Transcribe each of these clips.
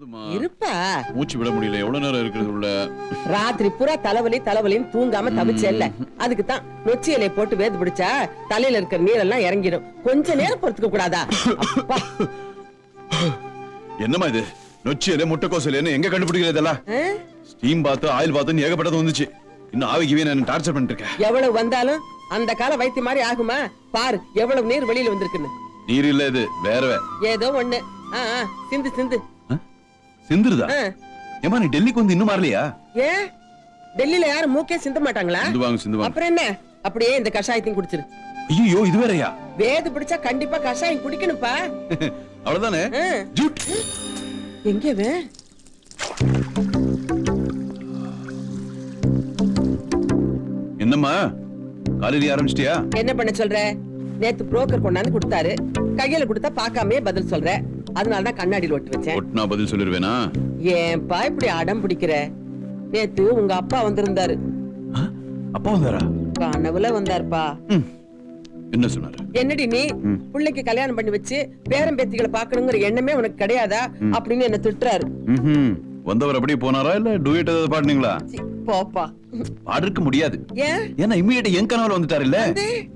போதுமா? இருப்பா. மூச்சு விட முடியல. எவ்வளவு நேரம் உள்ள? ராத்திரி பூரா தலைவலி தலைவலின்னு தூங்காம தவிச்சல்ல. அதுக்கு தான் நொச்சி இலையை போட்டு வேது பிடிச்சா தலையில இருக்கிற நீரெல்லாம் இறங்கிடும். கொஞ்ச நேரம் பொறுத்துக்க கூடாதா? அப்பா. என்னம்மா இது? நொச்சி இலை முட்டைக்கோஸ் இலைன்னு எங்க கண்டுபிடிக்கிறது இதெல்லாம்? ஸ்டீம் பாத்து ஆயில் பாத்துன்னு ஏகப்பட்டது வந்துச்சு. இன்னும் ஆவிக்கு வீண் என்ன டார்ச்சர் பண்ணிட்டு இருக்கேன் எவ்வளவு வந்தாலும் அந்த கால வைத்திய மாதிரி ஆகுமா? பாரு எவ்வளவு நீர் வெளியில வந்திருக்குன்னு. நீர் இல்ல இது வேற வே- ஏதோ ஒண்ணு. சிந்து சிந்து? சிந்துருதா. ஏமா நீ டெல்லிக்கு வந்து இன்னும் மாறலையா? ஏன்? டெல்லியில யாரும் மூக்கே சிந்த மாட்டாங்களா? சிந்து வாங்க சிந்து வாங்க அப்புறம் என்ன? அப்படியே இந்த கஷாயத்தையும் குடிச்சிரு. ஐயோ இது வேறயா? வேது பிடிச்சா கண்டிப்பா கஷாயம் குடிக்கணும்ப்பா. அவ்வளவுதானே. ஜூட். எங்க வே என்னம்மா? காலையில ஆரம்பிச்சிட்டியா? என்ன பண்ண சொல்ற? நேத்து புரோக்கர் கொண்டாந்து கொடுத்தாரு. கையில கொடுத்தா பார்க்காமயே பதில் சொல்ற. அதனால தான் கண்ணாடியில் ஒட்டு வச்சேன். ஒட்டுனா பதில் சொல்லிருவேனா? ஏன்பா இப்படி அடம் பிடிக்கிற? நேத்து உங்க அப்பா வந்திருந்தாரு? அப்பா வந்தாரா? கனவுல வந்தாருப்பா. என்ன சொன்னாரு? என்னடி நீ? பிள்ளைக்கு கல்யாணம் பண்ணி வச்சு பேரம் பேத்திகளை பாக்கணுங்கிற எண்ணமே உனக்கு கிடையாதா? அப்படின்னு என்ன திட்டுறாரு. வந்தவர் அப்படியே போனாரா இல்ல டூயட் ஏதாவது பாடுனீங்களா? போப்பா. பாடிருக்க முடியாது. ஏன்? ஏன்னா இம்மிடியா என் கனவுல வந்துட்டாரு இல்ல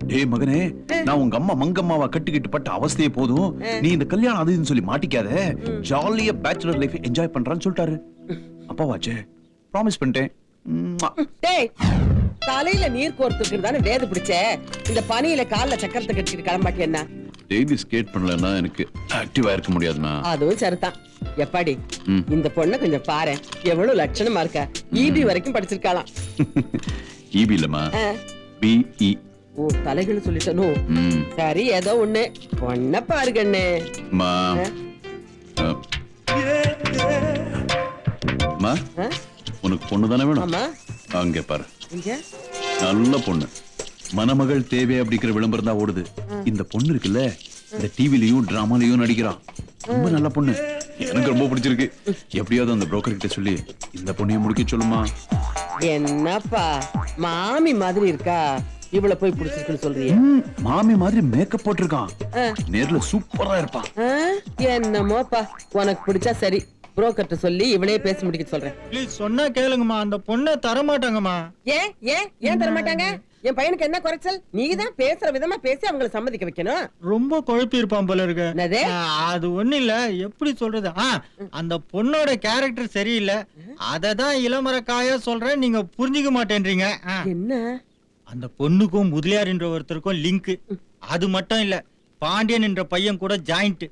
டேய் மகனே நான் உங்க அம்மா மங்கம்மாவா கட்டிக்கிட்டு பட்ட அவஸ்தையே போதும். நீ இந்த கல்யாணம் அது இதுன்னு சொல்லி மாட்டிக்காத. ஜாலியா பேச்சுலர் லைஃப் என்ஜாய் பண்றான்னு சொல்லிட்டாரு. அப்பாவாச்சே ப்ராமிஸ் பண்ணிட்டேன். டேய் தலையில நீர் கோர்த்துக்கிறது தானே வேது பிடிச்ச. இந்த பனியில கால்ல சக்கரத்தை கட்டிக்கிட்டு கிளம்பாட்டி என்ன? டெய்லி ஸ்கேட் பண்ணலன்னா எனக்கு ஆக்டிவா இருக்க முடியாதுமா அதுவும் சரிதான். எப்பாடி. இந்த பொண்ண கொஞ்சம் பாரு. எவ்வளவு லட்சணமா இருக்க? ஈபி வரைக்கும் படிச்சிருக்காளாம். இபி இல்லம்மா. ஆ. பிஇ ஓ தலைகள் சொல்லிட்டனோ? சரி ஏதோ ஒண்ணு. பொண்ண பாரு கண்ணு மா? மா? உனக்கு பொண்ணு தானே வேணும் அங்கே பாரு. நல்ல பொண்ணு. மணமகள் தேவை அப்படிங்கிற விளம்பரம் தான் ஓடுது. இந்த பொண்ணு இருக்குல்ல இந்த டிவிலையும் டிராமாலையும் நடிக்கிறான் ரொம்ப நல்ல பொண்ணு. எனக்கு ரொம்ப பிடிச்சிருக்கு. எப்படியாவது அந்த புரோக்கர் கிட்ட சொல்லி இந்த பொண்ணையும் முடிக்க சொல்லுமா? என்னப்பா மாமி மாதிரி இருக்கா? இவள போய் பிடிச்சிருக்குன்னு சொல்றியே? மாமி மாதிரி மேக்கப் போட்டிருக்கான். நேர்ல சூப்பரா இருப்பான்? என்னமோப்பா உனக்கு பிடிச்சா சரி. புரோக்கர்ட்ட சொல்லி இவளே பேசி முடிக்க சொல்றேன். ப்ளீஸ் சொன்னா கேளுங்கம்மா. அந்த பொண்ணை தர மாட்டாங்கம்மா ஏன் ஏன் ஏன் தர மாட்டாங்க என் பையனுக்கு என்ன குறைச்சல்? நீ தான் பேசுற விதமா பேசி அவங்கள சம்மதிக்க வைக்கணும். ரொம்ப குழப்பி இருப்பான் போல இருக்கு. அது ஒண்ணு இல்ல. எப்படி சொல்றது? அந்த பொண்ணோட கேரக்டர் சரியில்லை. அதை தான் இளமரக்காயா சொல்றேன். நீங்க புரிஞ்சுக்க மாட்டேன்றீங்க. என்ன? அந்த பொண்ணுக்கும் முதலியார் என்ற ஒருத்தருக்கும் லிங்க் அது மட்டும் இல்ல. பாண்டியன் என்ற பையன் கூட ஜாயிண்ட்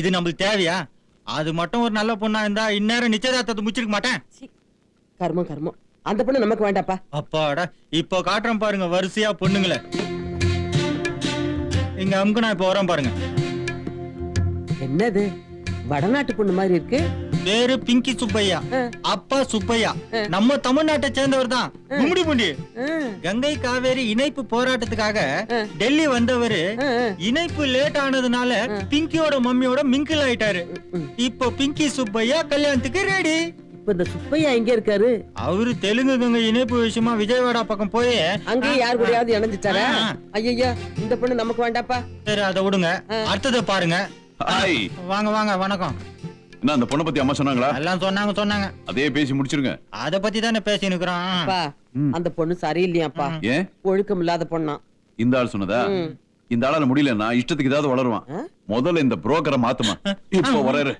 இது நம்மளுக்கு தேவையா? அது மட்டும் ஒரு நல்ல பொண்ணா இருந்தா இந்நேரம் நிச்சயதார்த்தத்தை முடிச்சிருக்க மாட்டேன். கர்மம் கர்மம். அந்த பொண்ணு நமக்கு வேண்டாப்பா. அப்பாடா இப்போ காட்டுறேன் பாருங்க வரிசையா பொண்ணுங்கள. இங்க அமுக்கு நான் இப்போ வரேன் பாருங்க. என்னது? வடநாட்டு பொண்ணு மாதிரி இருக்கு? பேரு பிங்கி சுப்பையா. அப்பா சுப்பையா. நம்ம தமிழ்நாட்டை சேர்ந்தவர் தான். கும்மிடி பூண்டி. ஆ, கங்கை காவேரி இணைப்பு போராட்டத்துக்காக டெல்லி வந்தவரு. இணைப்பு லேட் ஆனதுனால பிங்கியோட மம்மியோட மிங்கிள் ஆயிட்டாரு. இப்போ பிங்கி சுப்பையா கல்யாணத்துக்கு ரெடி இப்ப இந்த சுப்பையா எங்க இருக்காரு? அவரு தெலுங்கு கங்கை இணைப்பு விஷயமா விஜயவாடா பக்கம் போய். அங்கேயும் யார் கூடயாவது இணைஞ்சிட்டாரா. ஐயய்யா இந்த பொண்ணு நமக்கு வேண்டாப்பா. சரி அதை விடுங்க. அடுத்ததை பாருங்க. ஹாய். வாங்க வாங்க வணக்கம். என்ன அந்த பொண்ணை பத்தி அம்மா சொன்னாங்களா? எல்லாம் சொன்னாங்க சொன்னாங்க. அதே பேசி முடிச்சிருங்க. அத பத்தி தானே பேசி நிக்கிறோம் அந்த பொண்ணு சரியில்லையாப்பா. ஏன்? ஒழுக்கம் இல்லாத பொண்ணா. இந்த ஆள் சொன்னதா? இந்த ஆளால முடியலன்னா இஷ்டத்துக்கு ஏதாவது வளருவான். முதல்ல இந்த புரோக்கரை மாத்துமா. இப்போ வராரு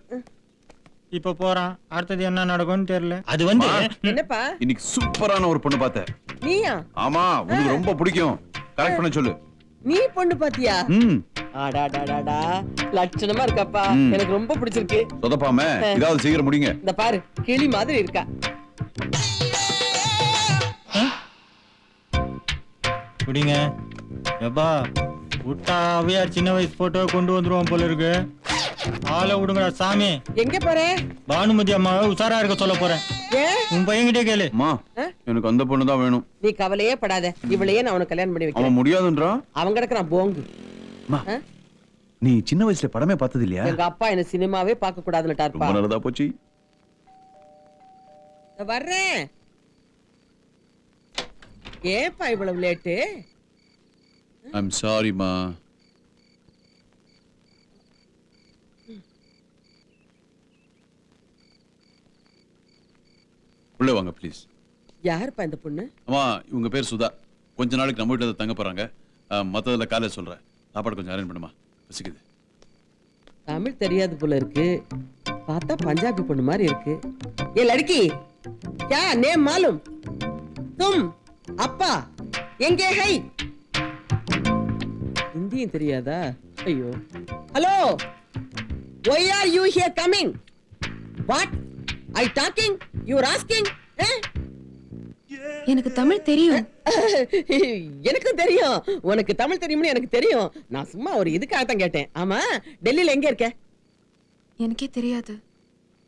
இப்ப போறான். அடுத்தது என்ன நடக்கும்னு தெரியல. அது வந்து என்னப்பா? இன்னைக்கு சூப்பரான ஒரு பொண்ணு பார்த்தேன் நீயா? ஆமா உனக்கு ரொம்ப பிடிக்கும். கரெக்ட் பண்ண சொல்லு. நீ பொண்ணு பாத்தியா ம். ஆடாடாடாடா லட்சணமா இருக்காப்பா. எனக்கு ரொம்ப பிடிச்சிருக்கு. சொதப்பாம ஏதாவது சீக்கிரம் முடிங்க. இந்த பாரு கிளி மாதிரி இருக்கா. குடிங்க. எப்பா விட்டா அவையார் சின்ன வயசு போட்டோ கொண்டு வந்துருவோம் போல இருக்கு. ஆளை விடுங்கடா சாமி. எங்க போற? பானுமதி அம்மாவை உஷாரா இருக்க சொல்ல போறேன். உன் பையன்கிட்டே கேளு. அம்மா எனக்கு அந்த பொண்ணு தான் வேணும். நீ கவலையே படாத. இவளையே நான் உனக்கு கல்யாணம் பண்ணி வைக்கிறேன். அவன் முடியாதுன்றான் அவன் கிடக்குறான் போங்கு. அம்மா, நீ சின்ன வயசுல படமே பார்த்தது இல்லையா எங்க அப்பா என்ன சினிமாவே பார்க்க கூடாதுன்னுட்டாருப்பா ரொம்ப நல்லதா போச்சு. வர்றேன். ஏப்பா இவ்வளவு லேட்டு ஐம் சாரிம்மா உள்ளே வாங்க ப்ளீஸ் யாருப்பா இந்த பொண்ணு? அம்மா இவங்க பேர் சுதா. கொஞ்ச நாளைக்கு நம்ம வீட்டில் தங்க போகிறாங்க மற்றதில் காலையில் சொல்கிறேன் சாப்பாடு கொஞ்சம் அரேஞ்ச் பண்ணுமா? வசிக்குது தமிழ் தெரியாது போல இருக்கு. பார்த்தா பஞ்சாபி பொண்ணு மாதிரி இருக்கு. ஏ லடுக்கி! யா நேம் मालूम तुम அப்பா. எங்கே ஹை? இந்தியும் தெரியாதா? ஐயோ. Hello! Why are you here coming what I talking you asking எனக்கு தமிழ் தெரியும். எனக்கும் தெரியும். உனக்கு தமிழ் தெரியும்னு எனக்கு தெரியும். நான் சும்மா ஒரு இதுக்காக தான் கேட்டேன். ஆமா டெல்லியில எங்க இருக்க? எனக்கே தெரியாது.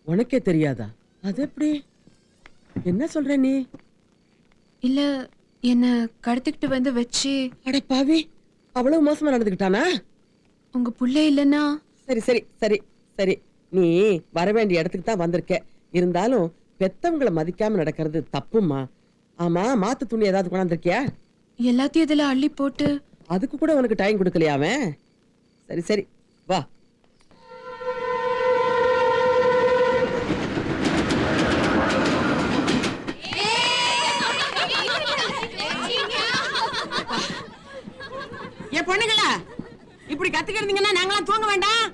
உனக்கே தெரியாதா? அது எப்படி? என்ன சொல்ற நீ? இல்ல என்ன கடத்திக்கிட்டு வந்து வச்சு அட பாவி அவ்வளவு மோசமா நடந்துக்கிட்டானா? உங்க புள்ள இல்லைன்னா சரி சரி சரி சரி. நீ வர வேண்டிய இடத்துக்கு தான் வந்திருக்க. இருந்தாலும் பெத்தவங்களை மதிக்காம நடக்கிறது தப்புமா? ஆமா மாத்து துணி ஏதாவது கொண்டாந்துருக்கியா? எல்லாத்தையும் இதுல அள்ளி போட்டு. அதுக்கு கூட உனக்கு டைம் கொடுக்கலையா அவன்? சரி சரி வா. ஏ பொண்ணுங்களா இப்படி கத்துக்கிறீங்கன்னா நாங்களாம் தூங்க வேண்டாம்.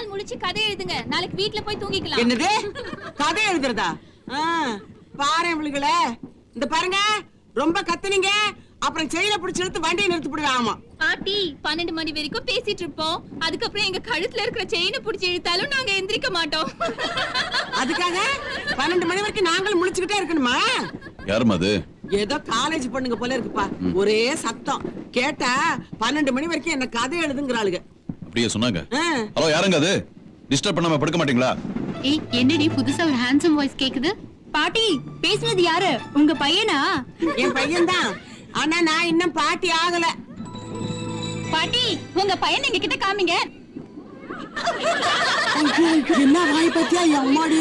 நாள் முடிச்சு கதை எழுதுங்க. நாளைக்கு வீட்ல போய் தூங்கிக்கலாம். என்னது? கதை எழுதுறதா? ஆ, பாரு இவளுகளே இந்த பாருங்க ரொம்ப கத்துனீங்க. அப்புறம் செயில பிடிச்சி இழுத்து வண்டியை நிறுத்தி போடுவேன் ஆமா. பாட்டி பன்னெண்டு மணி வரைக்கும் பேசிட்டு இருப்போம். அதுக்கப்புறம் எங்க கழுத்துல இருக்கிற செயினை புடிச்சு இழுத்தாலும் நாங்க எந்திரிக்க மாட்டோம். அதுக்காக பன்னெண்டு மணி வரைக்கும் நாங்களும் முழிச்சுக்கிட்டே இருக்கணுமா? யாரும்மா அது? ஏதோ காலேஜ் பொண்ணுங்க போல இருக்குப்பா. ஒரே சத்தம். கேட்டா பன்னெண்டு மணி வரைக்கும் என்ன கதை எழுதுங்கிறாளுங்க. அப்படியே சொன்னாங்க. ஹலோ யாருங்க அது? டிஸ்டர்ப் பண்ணாம படுக்க மாட்டீங்களா? ஏய் என்னடி புதுசா ஒரு ஹேண்ட்ஸம் வாய்ஸ் கேக்குது? பாட்டி பேசுனது யாரு? உங்க பையனா? என் பையன்தான். ஆனா நான் இன்னும் பாட்டி ஆகல. பாட்டி உங்க பையன் எங்க கிட்ட காமிங்க என்ன வாய் பத்தியா அம்மாடி?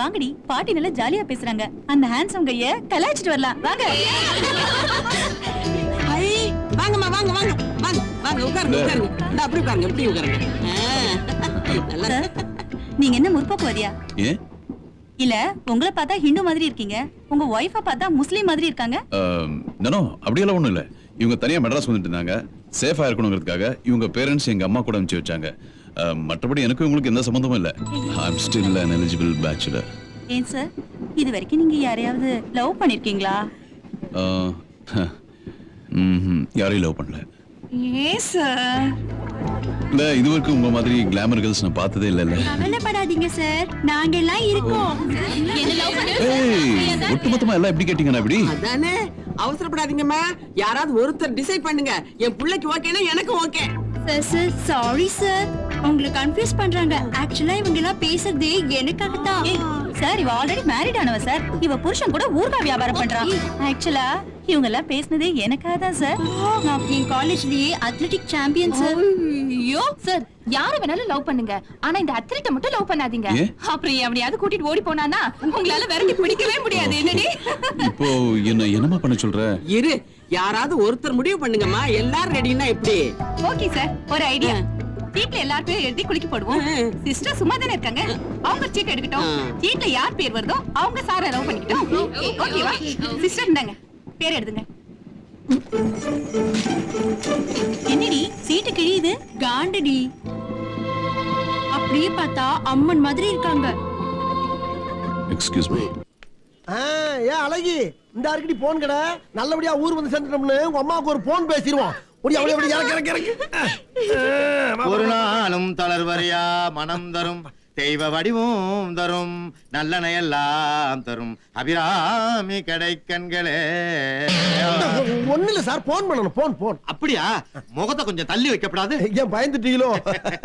வாங்கடி பாட்டி நல்லா ஜாலியா பேசுறாங்க. அந்த ஹேண்ட்ஸம் கைய கலாய்ச்சிட்டு வரலாம். வாங்க. ஐ வாங்கம்மா வாங்க வாங்க. வாங்க உட்காருங்க உட்காருங்க. இந்த அப்படி நீங்க என்ன முற்போக்குவாதியா இல்ல உங்களை பார்த்தா ஹிந்து மாதிரி இருக்கீங்க. உங்க ஒய்ஃப பார்த்தா முஸ்லீம் மாதிரி இருக்காங்க. நானோ அப்படியெல்லாம் ஒண்ணும் இல்ல. இவங்க தனியா மெட்ராஸ் வந்துட்டு இருந்தாங்க. சேஃபா இருக்கணுங்கிறதுக்காக இவங்க பேரண்ட்ஸ் எங்க அம்மா கூட அனுப்பிச்சு வச்சாங்க. மற்றபடி எனக்கும் இவங்களுக்கு எந்த சம்மந்தமும் இல்ல. I am still an eligible bachelor. ஏன் சார்? இது வரைக்கும் நீங்க யாரையாவது லவ் பண்ணிருக்கீங்களா? யாரையும் லவ் பண்ணல. ஏன் சார் இல்ல இது வரைக்கும் உங்க மாதிரி கிளாமர் கேர்ள்ஸ் நான் பார்த்ததே இல்லைல்ல. கவலைப்படாதீங்க சார் நாங்க எல்லாம் இருக்கோம் ஒட்டுமொத்தமா எல்லாம் எப்படி கேட்டீங்கன்னா எப்படி அதானே? அவசரப்படாதீங்கம்மா. யாராவது ஒருத்தர் டிசைட் பண்ணுங்க. என் பிள்ளைக்கு ஓகேனா எனக்கு okay sir sir sorry sir உங்களை கன்ஃபியூஸ் பண்றாங்க. ஆக்சுவலா இவங்க எல்லாம் பேசுறதே எனக்காக தான் சார் இவ ஆல்ரெடி மேரிட் ஆனவ சார் இவ புருஷன் கூட ஊர்கா வியாபாரம் பண்றா. ஆக்சுவலா இவங்க எல்லாம் பேசுனதே எனக்காக தான் சார் நான் என் காலேஜ்லயே அத்லெட்டிக் சாம்பியன் சார் ஐயோ! சார் யார வேணாலும் லவ் பண்ணுங்க. ஆனா இந்த அத்லெட்ட மட்டும் லவ் பண்ணாதீங்க? அப்புறம் எவனையாவது கூட்டிட்டு ஓடி போனானா உங்களால விரட்டி பிடிக்கவே முடியாது. என்னடி? இப்போ என்ன என்னமா பண்ண சொல்ற? இரு யாராவது ஒருத்தர் முடிவு பண்ணுங்கம்மா. எல்லாரும் ரெடினா எப்படி? ஓகே சார் ஒரு ஐடியா சீட்ல எல்லார் பேரும் எழுதி குளிக்க போடுவோம். சிஸ்டர் சும்மா தானே இருக்காங்க? அவங்க சீட் எடுக்கட்டும். சீட்ல யார் பேர் வருதோ அவங்க சார லவ் பண்ணிக்கிட்டோம். ஓகேவா சிஸ்டர் இந்தாங்க. பேர் எழுதுங்க. என்னடி சீட்டு கிழியுது? காண்டடி. அப்படியே பார்த்தா அம்மன் மாதிரி இருக்காங்க. எக்ஸ்கியூஸ் மீ ஏன் அழகி இந்த அருக்கடி போன் கடை. நல்லபடியா ஊர் வந்து சேர்ந்துட்டோம்னு உங்க அம்மாவுக்கு ஒரு போன் பேசிடுவோம். ஒரு. நாளும் தளர்வரியா மனம் தரும். தெய்வ வடிவும் தரும் நல்லனையெல்லாம் தரும். அபிராமி கடைக்கண்களே. ஒண்ணு இல்ல சார் போன் பண்ணணும் போன் போன். அப்படியா? முகத்தை கொஞ்சம் தள்ளி வைக்கப்படாது. ஏன் பயந்துட்டீங்களோ?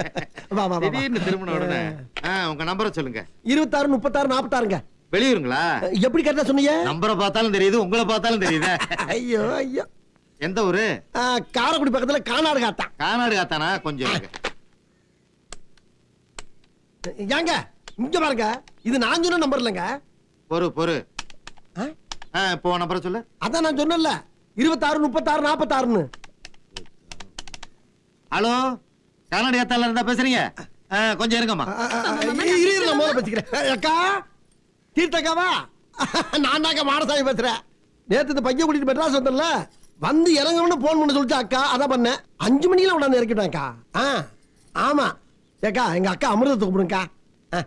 வா வா வா, வா. திடீர்னு திரும்பின உடனே. ஆ, உங்க நம்பரை சொல்லுங்க. இருபத்தாறு முப்பத்தாறு நாற்பத்தாறுங்க வெளியூருங்களா? எப்படி கரெக்டா சொன்னீங்க? நம்பரை பார்த்தாலும் தெரியுது உங்களை பார்த்தாலும் தெரியுது. ஐயோ ஐயோ. எந்த ஊரு? ஆ, காரைக்குடி பக்கத்துல கானாடு காத்தான் கானாடு காத்தானா? கொஞ்சம் இருங்க. ஏங்க இங்க பாருங்க. இது நான் சொன்ன நம்பர் இல்லைங்க. பொறு பொறு. இப்போ நம்பரை சொல்லு. அதான் நான் சொன்னேன்ல. இருபத்தாறு முப்பத்தாறு நாற்பத்தாறுன்னு ஹலோ? கானாடு காத்தால இருந்தா பேசுறீங்க? கொஞ்சம் இருங்கம்மா. இரு இரு நான் முதல்ல பேசிக்கிறேன். அக்கா தீர்த்தக்காவா? நான் தாங்க மாடசாமி பேசுறேன். நேத்து இந்த பையன் கூட்டிட்டு மெட்ராஸ் வந்தல வந்து இறங்கணும்னு போன் பண்ண சொல்லிச்சு அக்கா அதான் பண்ணேன். அஞ்சு மணிக்கெல்லாம் கொண்டாந்து இறக்கிட்டாங்கக்கா ஆ ஆமா. ஏக்கா எங்க அக்கா அமிர்தத்தை கூப்பிடுங்கக்கா. ஆ,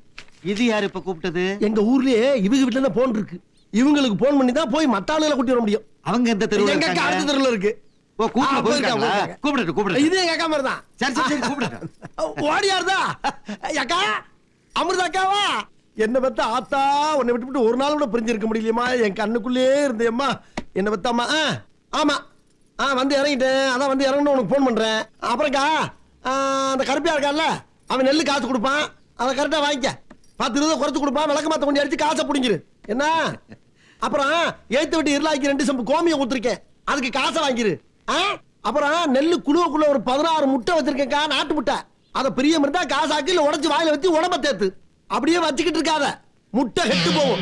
இது யாரு இப்ப கூப்பிட்டது? எங்க ஊர்லயே இவங்க வீட்டுல தான் போன் இருக்கு. இவங்களுக்கு போன் பண்ணி தான் போய் மத்த ஆளுகளை கூட்டி வர முடியும். அவங்க எந்த தெருவுல எங்க அக்கா அடுத்த இருக்காங்க தெருவுல இருக்கு. ஓ கூப்பிட ஆ, போயிருக்கா, போயிருக்காங்களா போயிருக்கா. கூப்பிடுட்டு கூப்பிடுட்டு இது எங்க அக்கா மாதிரி தான். சரி சரி சரி கூப்பிடுட்டு ஓடியாருதா? அக்கா அமிர்தா அக்காவா? என்ன பத்த ஆத்தா உன்னை விட்டு விட்டு ஒரு நாள் கூட பிரிஞ்சு இருக்க முடியலையம்மா. என் கண்ணுக்குள்ளே இருந்தேம்மா. என்ன பத்தாமா ஆ ஆமா. ஆ வந்து இறங்கிட்டேன். அதான் வந்து இறங்கணும் உனக்கு ஃபோன் பண்றேன். அப்புறம்க்கா ஆ, அந்த கருப்பியா இருக்கான்ல அவன் நெல்லு காசு கொடுப்பான். அதை கரெக்டாக வாங்கிக்க. பத்து இருபது குறைச்சி கொடுப்பான். விளக்க மாத்த கொஞ்சம் அடிச்சு காசை பிடிங்கிரு. என்ன? அப்புறம் ஏத்து விட்டு இருளாக்கி ரெண்டு சம்பு கோமியை கொடுத்துருக்கேன். அதுக்கு காசை வாங்கிரு. ஆ? அப்புறம் நெல்லு குழுவுக்குள்ள ஒரு பதினாறு முட்டை வச்சிருக்கேன்க்கா நாட்டு முட்டை. அதை பிரியம் இருந்தா காசாக்கு இல்லை உடச்சி வாயில வச்சு உடம்ப தேத்து. அப்படியே வச்சுக்கிட்டு இருக்காத. முட்டை கெட்டு போகும்.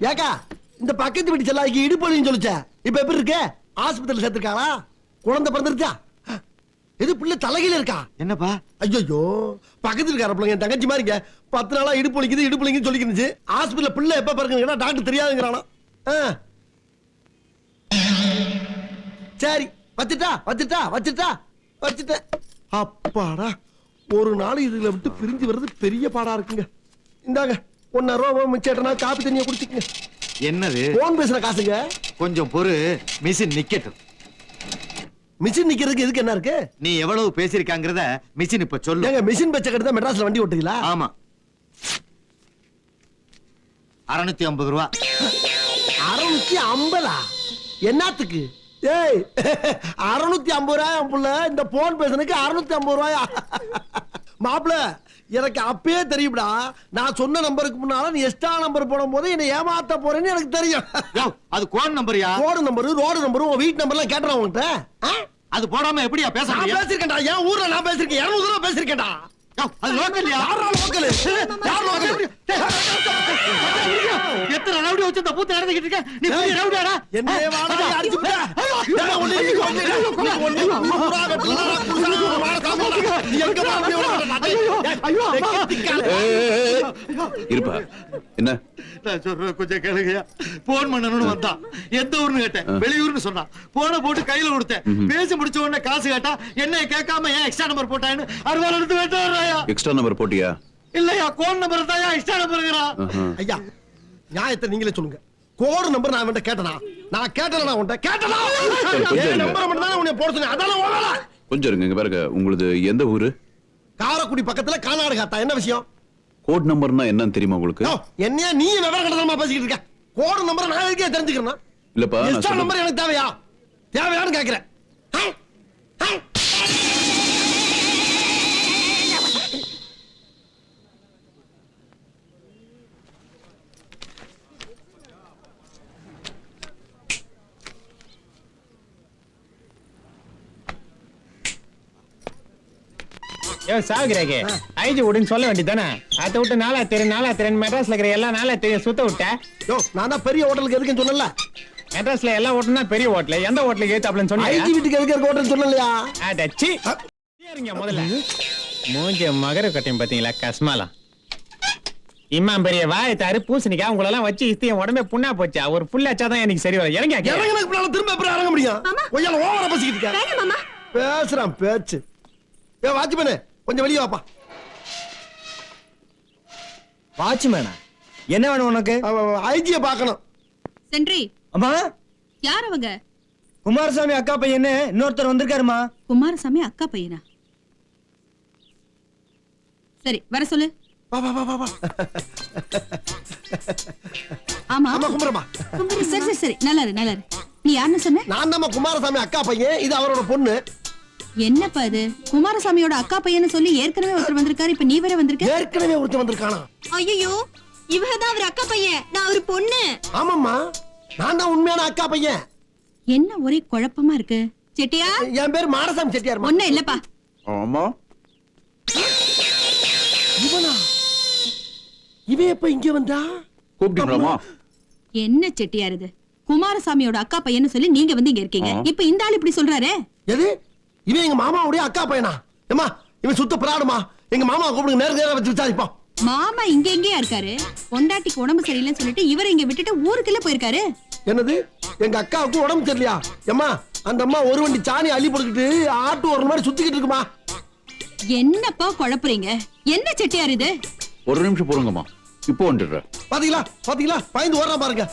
ஏக்கா இந்த பக்கத்து வீட்டு செல்லாய்க்கு இடுப்பொழின்னு சொல்லிச்ச. இப்ப எப்படி இருக்கு? ஆஸ்பத்திரியில் சேர்த்துருக்காளா? குழந்தை பிறந்திருச்சா? எது பிள்ளை தலையில இருக்கா? என்னப்பா? ஐயோ பக்கத்துல இருக்கார பிள்ளைங்க என் தங்கச்சி மாதிரிங்க பத்து நாளா இடுப்பு வலிக்குது இடுப்பு வலிக்குதுன்னு சொல்லிக்கிருந்துச்சு. ஹாஸ்பிட்டல்ல பிள்ளை எப்ப பிறகுங்கன்னா டாக்டர் தெரியாதுங்கிறானா. சரி வச்சுட்டா வச்சுட்டா வச்சுட்டா வச்சுட்டேன். அப்பாடா ஒரு நாள் இதுல விட்டு பிரிஞ்சு வர்றது பெரிய பாடா இருக்குங்க. இந்தாங்க ஒன்னாயிரம் ரூபா மிச்சேட்டனா காப்பி தண்ணியை குடிச்சுக்கங்க. என்னது? போன் பேசுற காசுங்க. கொஞ்சம் பொறு மிஷின் நிக்கட்டும். மிஷின் நிக்கிறதுக்கு எதுக்கு என்ன இருக்கு? நீ எவ்வளவு பேசிருக்காங்கறத மிஷின் இப்ப சொல்லு. ஏங்க மிஷின் பச்சை கட்டு தான் மெட்ராஸ்ல வண்டி ஓட்டுங்களா ஆமா. அறுநூத்தி ஐம்பது ரூபா. அறுநூத்தி ஐம்பதா? என்னத்துக்கு? ஏய் அறுநூத்தி ஐம்பது ரூபாய் புள்ள? இந்த போன் பேசுனதுக்கு அறுநூத்தி ஐம்பது ரூபாயா? மாப்பிள எனக்கு அப்பயே தெரியும்டா. நான் சொன்ன நம்பருக்கு முன்னால நீ எக்ஸ்ட்ரா நம்பர் போடும் போது என்னை ஏமாத்த போறேன்னு எனக்கு தெரியும். அது கோன் நம்பர்யா ரோடு நம்பரு ரோடு நம்பரு உன் வீட்டு நம்பர்லாம் கேட்டுறேன் உன்கிட்ட? அது போடாம எப்படியா பேச நான் பேசிருக்கேன்டா. என் ஊர்ல நான் பேசிருக்கேன். இருநூறு ரூபா பேசிருக்கேன்டா. அது லோக்கல்யா யாரா லோக்கலு யார் லோக்கலு ரவுடி வச்சு பூத்து நடந்துகிட்டு இருக்க நீ பெரிய ரவுடியாடா என்ன? வாடா அடிச்சு விட்ட என்ன ஒண்ணு நீ ஒண்ணு ஒண்ணு புறா புருஷனா ஒரு வாழ காப்பாடா நீ எங்க வா நீ ஐயோ இருப்பா என்ன நான் சொல்றேன் கொஞ்சம் கேளுங்கயா போன் பண்ணணும்னு வந்தான் எந்த ஊர்னு கேட்டேன் வெளியூர்னு சொன்னான் போன போட்டு கையில கொடுத்தேன் பேசி முடிச்ச உடனே காசு கேட்டா என்ன கேட்காம ஏன் எக்ஸ்ட்ரா நம்பர் போட்டான்னு அறுவாள் எடுத்து வெட்டாயா எக்ஸ்ட்ரா நம்பர் போட்டியா? இல்லையா கோன் நம்பர் தான் எக்ஸ்ட்ரா நம்பருங்கிறா ஆஹா. ஐயா நியாயத்தை நீங்களே சொல்லுங்க. கோடு நம்பர் நான் அவன்கிட்ட கேட்டனா? நான் கேட்டனா உன்கிட்ட? கேட்டனா? என். நம்பர் மட்டும் தான் உன்னை போட சொன்னேன். அதான ஓடல கொஞ்சம் இருங்க இங்க பாருங்க. உங்களுது எந்த ஊரு? காரக்குடி பக்கத்துல கானாடு காத்தா. என்ன விஷயம்? கோட் நம்பர்னா என்னன்னு தெரியுமா உங்களுக்கு? என்னையா நீ விவரம் கடத்தமா பேசிக்கிட்டு இருக்க. கோடு நம்பர் நான் எதுக்கே தெரிஞ்சுக்கிறேன் இல்லப்பா நம்பர் எனக்கு தேவையா? தேவையான்னு கேக்குறேன். ஏ சாகுறாங்க ஐஜி விடுன்னு சொல்ல வேண்டியதானே அதை விட்டு நாளா தெரியும் நாளா தெரியும் மெட்ராஸ்ல இருக்கிற எல்லா நாளா தெரியும் சுத்த விட்ட. யோ நான் தான் பெரிய ஹோட்டலுக்கு எதுக்குன்னு சொல்லல மெட்ராஸ்ல எல்லா ஹோட்டல்னா பெரிய ஹோட்டல். எந்த ஹோட்டலுக்கு ஏத்தாப்லன்னு ஐஜி சொன்னீங்க வீட்டுக்கு எதுக்கு இருக்க ஹோட்டல் சொல்லலையா அடச்சி. இருங்க முதல்ல. மூஞ்ச மகர கட்டையும் பாத்தீங்களா கஸ்மாலாம் இம்மா பெரிய வாய் தாரு பூசணிக்கா உங்களெல்லாம் வச்சு இஸ்தி என் உடம்பே புண்ணா போச்சா? ஒரு புல்லாச்சா தான் எனக்கு சரி வரும். இறங்க இறங்கினதுக்கு பின்னால திரும்ப எப்படி இறங்க முடியும்? ஓவரா பேசிக்கிட்டு பேசுறான் பேச்சு. ஏ வாட்ச்மேனு. கொஞ்சம் வெளியே வாப்பா. வாட்ச்மேனா? என்ன வேணும் உனக்கு? ஐஜியை பார்க்கணும். சென்றி. அம்மா? யார் அவங்க? குமாரசாமி அக்கா பையன் இன்னொருத்தர் வந்திருக்காருமா? குமாரசாமி அக்கா பையனா? சரி வர சொல்லு. வா வா வா வா வா. ஆமா. ஆமா குமரமா சரி சரி சரி. நல்லா இரு நல்லா இரு. நீ யாருன்னு சொன்ன? நான் நம்ம குமாரசாமி அக்கா பையன். இது அவரோட பொண்ணு. என்னப்பா இது? குமாரசாமியோட அக்கா பையன்னு சொல்லி ஏற்கனவே ஒருத்தர் வந்திருக்காரு இப்ப நீ வேற வந்திருக்க? ஏற்கனவே ஒருத்தன் வந்திருக்கானா? ஐயோ இவங்க தான் அவர் அக்கா பையன். நான் ஒரு பொண்ணு. ஆமாம்மா நான் தான் உண்மையான அக்கா பையன். என்ன ஒரே குழப்பமா இருக்கு? செட்டியா? என் பேர் மாரசாமி செட்டியார் ஒண்ணும் இல்லப்பா. ஆமா. இவனா? இவன் எப்ப இங்க வந்தா? கூப்பிட்டீங்களாமா என்ன செட்டியார் இது? குமாரசாமியோட அக்கா பையன்னு சொல்லி நீங்க வந்து இங்க இருக்கீங்க. இப்ப இந்த ஆள் இப்படி சொல்றாரே? எது? இவன் எங்க மாமாவுடைய அக்கா பையனா? ஏமா இவன் சுத்த பிராடுமா? எங்க மாமா கூப்பிடுங்க நேருக்கு நேரா வச்சு விசாரிப்போம். மாமா இங்க எங்கேயா இருக்காரு? பொண்டாட்டிக்கு உடம்பு சரியில்லைன்னு சொல்லிட்டு இவரை இங்க விட்டுட்டு ஊருக்குள்ள போயிருக்காரு. என்னது? எங்க அக்காவுக்கு உடம்பு சரியில்லையா? ஏம்மா அந்த அம்மா ஒரு வண்டி சாணி அள்ளி போட்டுக்கிட்டு ஆட்டு ஒரு மாதிரி சுத்திக்கிட்டு இருக்குமா? என்னப்பா குழப்புறீங்க? என்ன செட்டியார் இது? ஒரு நிமிஷம் பொறுங்கம்மா. இப்போ வந்துடுறேன். பாத்தீங்களா? பாத்தீங்களா? பயந்து ஓடுறான் பாருங்க.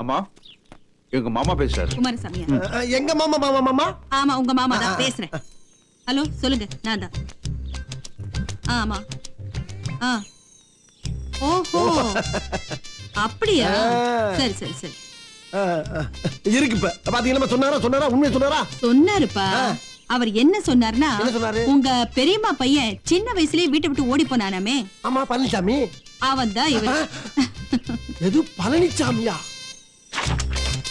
அம்மா எங்க மாமா பேசுறாரு. அஹ், எங்க மாமா மாமா மாமா? ஆமா உங்க மாமா தான். பேசுறேன். ஹலோ சொல்லுங்க. நான் தான். ஆமா ஆ. ஓஹோ. அப்படியா? சரி சரி சரி. இருக்கு இப்ப. பாத்தீங்களா சொன்னாரா சொன்னாரா உண்மையை சொன்னாரா? சொன்னாருப்பா. அவர் என்ன சொன்னார்னா என்ன சொன்னாரு? உங்க பெரியம்மா பையன் சின்ன வயசுலயே வீட்டை விட்டு ஓடி போனானாமே. ஆமா பழனிசாமி. அவன் தான் இவர். எது பழனிசாமியா?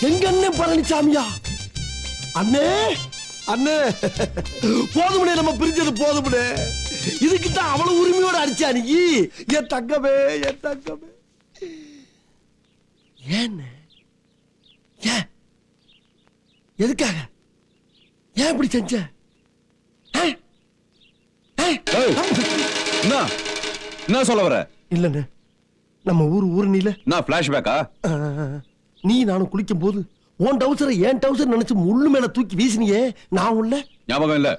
எங்க அண்ணன் பழனிசாமியா அண்ணே அண்ணே. போதுமுனே நம்ம பிரிஞ்சது போதுமுனே. இதுக்கு தான் அவ்வளவு உரிமையோட அடிச்சா நீ? என் தங்கமே என் தங்கமே. ஏன் ஏன்? எதுக்காக? ஏன் இப்படி செஞ்ச? என்ன? சொல்ல வர? இல்லண்ணே. நம்ம ஊர் ஊரணியில என்ன பிளாஷ்பேக்கா ஆ, நீ நானும் குளிக்கும் போது உன் டவுசரை ஏன் டவுசர் நினைச்சு முள்ளு மேல தூக்கி வீசினியே. நான் உள்ள ஞாபகம் இல்ல.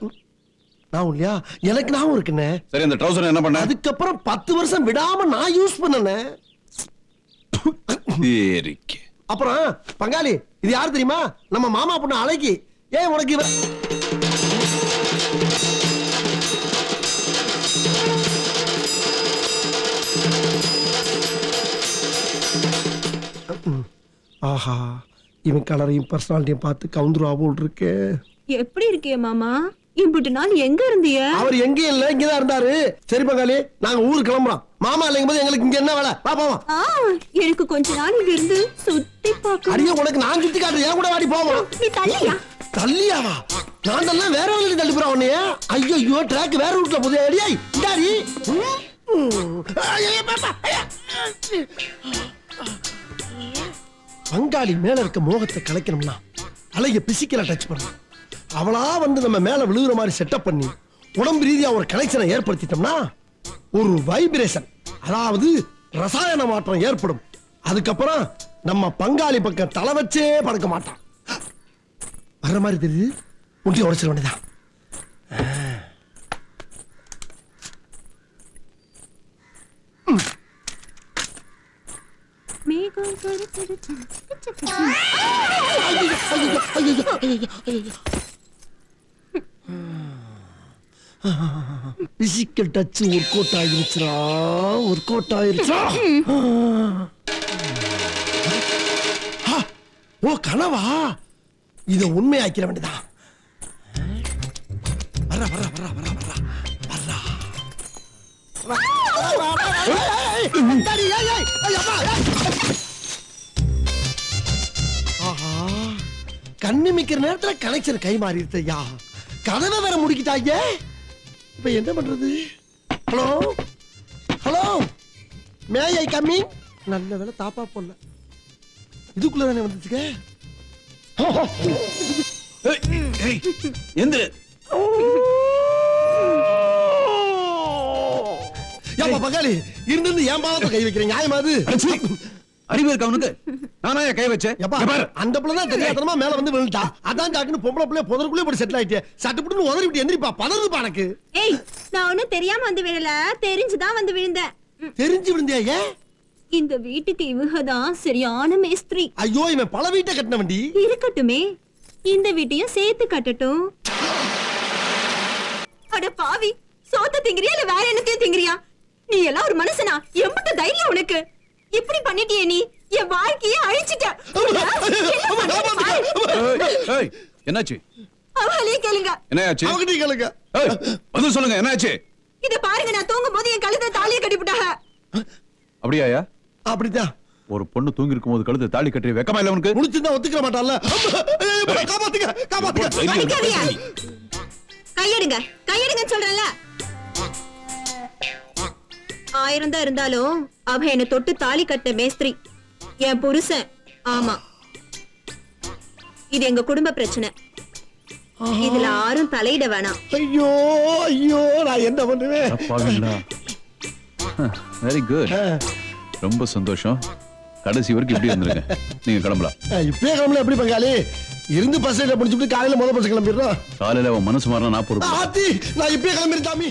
நான் இல்லையா எனக்கு ஞாபகம் இருக்குண்ணே. சரி அந்த ட்ரௌசர் என்ன பண்ண? அதுக்கப்புறம் பத்து வருஷம் விடாம நான் யூஸ் பண்ணனே அப்புறம் பங்காளி இது யார் தெரியுமா? நம்ம மாமா பொண்ணு அழகி. ஏன் உனக்கு ஆஹா இவன் கலரையும் பர்சனாலிட்டியும் பார்த்து கவுந்துருவா போல் இருக்கே. எப்படி இருக்கிய மாமா? இம்புட்டு நாள் எங்க இருந்திய? அவர் எங்கேயும் இல்ல இங்கதான் இருந்தாரு. சரி பங்காளி நாங்க ஊருக்கு கிளம்புறோம். மாமா இல்லைங்கும் போது எங்களுக்கு இங்க என்ன வேலை? வா போவோம். எனக்கு கொஞ்ச நாள் இங்க இருந்து சுத்தி பார்க்க அடியே உனக்கு நான் சுத்தி காட்டுறேன் கூட வாடி போவோம். நீ தள்ளியா? தள்ளியாவா? நான் தான் வேற வழியில தள்ளி போறேன் உன்னைய. ஐயோ ஐயோ ட்ராக் வேற ரூட்ல போதே அடியாய் இந்தாடி. பாப்பா. பங்காளி மேல இருக்க மோகத்தை கலைக்கணும்னா அழகிய பிசிக்கலா டச் பண்ணலாம் அவளா வந்து நம்ம மேல விழுகுற மாதிரி செட்டப் பண்ணி உடம்பு ரீதியா ஒரு கனெக்ஷனை ஏற்படுத்திட்டோம்னா ஒரு வைப்ரேஷன் அதாவது ரசாயன மாற்றம் ஏற்படும். அதுக்கப்புறம் நம்ம பங்காளி பக்கம் தலை வச்சே படுக்க மாட்டான். வர்ற மாதிரி தெரியுது? முட்டியை உடச்சிட வேண்டியதான் பிசிக்கல் டச் ஒர்க் அவுட் ஆயிருச்சுடா ஒர்க் அவுட் ஆயிருச்சா ஓ கனவா? இத உண்மையாக்கிற வேண்டியதான் வர்றா வர்றா வர்றா வர்றா வர்றா வர்றா. அத்தாடி, ஏய், ஏய், ஏய், கண்ணு மிக்கிற நேரத்துல கனெக்ஷன் கை மாறி ஐயா கதவை வேற முடிக்கிட்டாங்க இப்ப என்ன பண்றது? Hello? Hello? May I coming நல்ல வேலை தாப்பா போடல. இதுக்குள்ள தானே வந்துச்சுக்க? எந்த ஏப்பா பங்காளி இருந்து ஏன் பாவத்தை கை வைக்கிறீங்க நியாயமா அது? அறிவு இருக்கா அவனுக்கு நானா கை வச்சேன். அந்த பிள்ளை தான் தெரியாதனமா மேல வந்து விழுந்தா அதான் ஜாக்குன்னு பொம்பளை பிள்ளை புதருக்குள்ளே போய் செட்டில் ஆயிட்டே சட்டு புட்டுன்னு உதறி விட்டு எந்திரிப்பா. பதறுதுப்பா எனக்கு. ஏய் நான் ஒண்ணும் தெரியாம வந்து விழல. தெரிஞ்சுதான் வந்து விழுந்தேன். தெரிஞ்சு விழுந்தியா ஏன் இந்த வீட்டுக்கு இவங்க தான் சரியான மேஸ்திரி. ஐயோ இவன் பல வீட்டை கட்டின வண்டி இருக்கட்டுமே. இந்த வீட்டையும் சேர்த்து கட்டட்டும். அட பாவி சோத்த திங்கிறியா இல்ல வேற என்னத்தையும் திங்கிறியா? நீ எல்லாம் ஒரு மனுஷனா? எம்பிட்ட தைரியம் உனக்கு. இப்படி பண்ணிட்டியே நீ? என் வாழ்க்கையே அழிச்சிட்ட. என்னாச்சு? அவளையே கேளுங்க. என்னாச்சு? அவகிட்ட கேளுங்க. பதில் சொல்லுங்க என்னாச்சு? இத பாருங்க நான் தூங்கும் போது என் கழுத்தை தாலியை கட்டிவிட்டாங்க அப்படியாயா? அப்படித்தான் ஒரு பொண்ணு தூங்கி இருக்கும் போது கழுத்து தாலி கட்டி வெக்கமா இல்ல உனக்கு? முடிச்சிருந்தா ஒத்துக்க மாட்டான்ல. காப்பாத்துங்க காப்பாத்துங்க. கையெடுங்க. கையெடுங்கன்னு சொல்றேன்ல. ஆயிரம் தான் இருந்தாலும் அவ என்ன தொட்டு தாலி கட்ட மேஸ்திரி. என் புருஷன். ஆமா. இது எங்க குடும்ப பிரச்சனை. இதுல யாரும் தலையிட வேணாம். ஐயோ ஐயோ நான் என்ன பண்ணுவேன்? பாவீங்களா வெரி குட் ரொம்ப சந்தோஷம். கடைசி வரைக்கும் இப்படி இருந்திருங்க. நீங்க கிளம்பலாம். இப்பயே கிளம்பல எப்படி பங்காளி? இருந்து பஸ் முடிச்சுட்டு காலையில முதல் பஸ் கிளம்பிடுறோம். காலையில அவன் மனசு மாறினா நான் பொறுப்பு. நான் இப்பயே கிளம்பிடுறேன் சாமி.